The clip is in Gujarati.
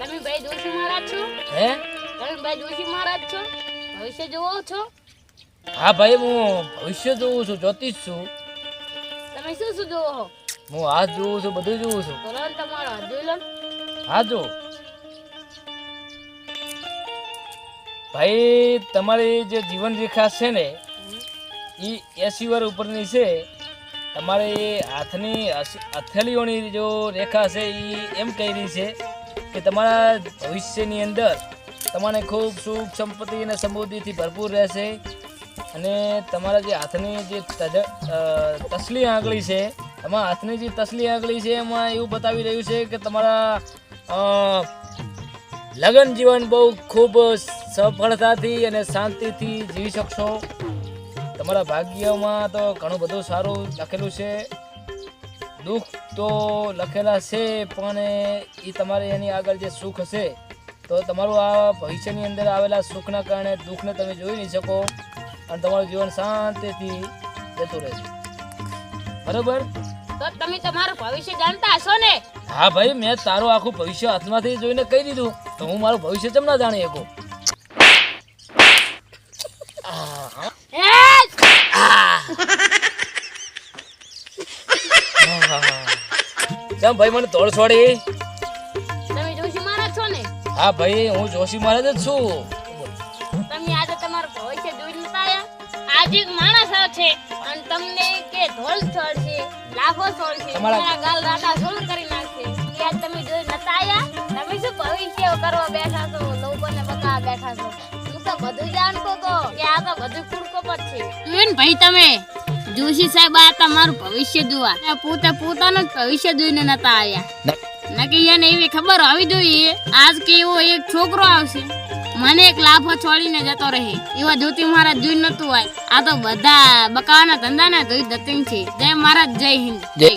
તમે ભાઈ જોશી મહારાજ છો? હે? તમે ભાઈ જોશી મહારાજ છો? ભવિષ્ય જોવો છો? હા ભાઈ હું ભવિષ્ય જોઉં છું જ્યોતિષ છું. તમે શું શું જોવો છો હું હાથ જોઉં છું બધું જોઉં છું. તો તમારો હાથ જોઈ લો. હા જો. ભાઈ તમારી જે જીવન રેખા છે ને એ એસી વાર ઉપરની છે. તમારી હાથની હથેળીઓની જો રેખા છે એ એમ કહી રહી છે. કે તમારા ભવિષ્યની અંદર તમારે ખૂબ સુખ સંપત્તિ અને સમૃદ્ધિથી ભરપૂર રહેશે અને તમારા જે હાથની જે તસલી આંગળી છે, એમાં હાથની જે તસલી આંગળી છે, એમાં એવું બતાવી રહ્યું છે કે તમારા લગ્ન જીવન બહુ ખૂબ સફળતાથી અને શાંતિથી જીવી શકશો. તમારા ભાગ્યમાં તો ઘણું બધું સારું લખેલું છે. દુઃખ તો લખેલા છે પણ એ તમારે એની આગળ જે સુખ હશે તો તમારું આ ભવિષ્યની અંદર આવેલા સુખના કારણે દુઃખને તમે જોઈ નહીં શકો અને તમારું જીવન શાંતિથી જતું રહેશે. બરોબર? તો તમે તમારું ભવિષ્ય જાણતા હશો ને? હા ભાઈ મેં તારું આખું ભવિષ્ય હાથમાંથી જોઈને કહી દીધું તો હું મારું ભવિષ્ય કેમ ના જાણી શકું? કેમ ભાઈ મને તોડ છોડી? તમે જોશી મહારાજ છો ને? હા ભાઈ હું જોશી મહારાજ જ છું. તમે આજે તમારો ભવિષ્ય જોઈ નતા આયા આજે એક માણસ છે અને તમને કે ઢોલ ચડશે લાફો છોડ છે તમારા ગાલ રાતા સોળ કરી નાખશે. કે આજ તમે જોઈ નતા આયા તમે શું ભવિષ્ય કરવા બેઠા છો? લોકોને બતાવવા બેઠા છો? હું તો બધું જાણતો તો કે આ તો બધું કુડકપટ છે. જોઈને ભાઈ તમે જોશી સાહેબ આ તમારું ભવિષ્ય જોવા. પોતે પોતાનું જ ભવિષ્ય જોઈને નતા આવ્યા. નકી એને એવી ખબર હોવી જોઈએ. આજ કે એવો એક છોકરો આવશે મને એક લાફો છોડીને જતો રહે. એવા જ્યોતિ મહારાજ જોઈ નતું હોય. આ તો બધા બકાવાના ધંધાના ધોઈ દતિંગ છે. જય મહારાજ જય હિન્દ. જય.